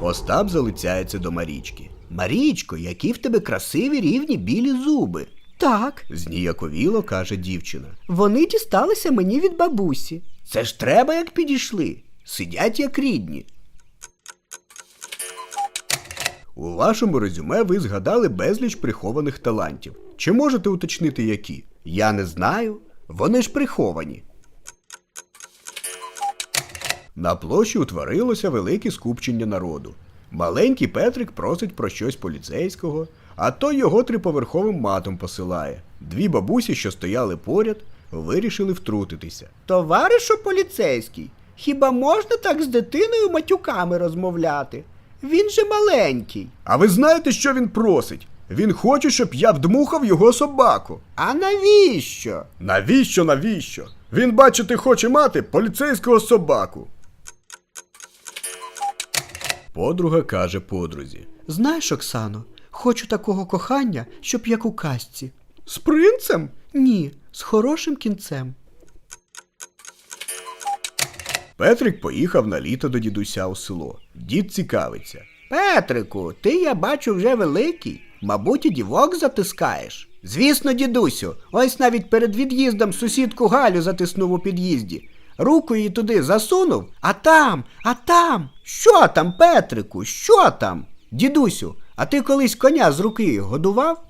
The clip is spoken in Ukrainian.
Остап залицяється до Марічки. Марічко, які в тебе красиві рівні білі зуби. Так, Зніяковіло каже дівчина. вони дісталися мені від бабусі. Це ж треба, як підійшли. Сидять як рідні. У вашому резюме ви згадали безліч прихованих талантів. Чи можете уточнити які? Я не знаю. Вони ж приховані. На площі утворилося велике скупчення народу. Маленький Петрик просить про щось поліцейського, а той його триповерховим матом посилає. Дві бабусі, що стояли поряд, вирішили втрутитися. Товаришу поліцейський, хіба можна так з дитиною матюками розмовляти? Він же маленький. А ви знаєте, що він просить? Він хоче, щоб я вдмухав його собаку. А навіщо? Навіщо, навіщо? Він, бачите, хоче мати поліцейського собаку. Подруга каже подрузі. Знаєш, Оксано, хочу такого кохання, щоб як у казці. З принцем? Ні, з хорошим кінцем. Петрик поїхав на літо до дідуся у село. Дід цікавиться. Петрику, ти, я бачу, вже великий. Мабуть, і дівок затискаєш. Звісно, дідусю, ось навіть перед від'їздом сусідку Галю затиснув у під'їзді. Руку її туди засунув, а там, а там. Що там, Петрику? Що там? Дідусю, а ти колись коня з руки годував?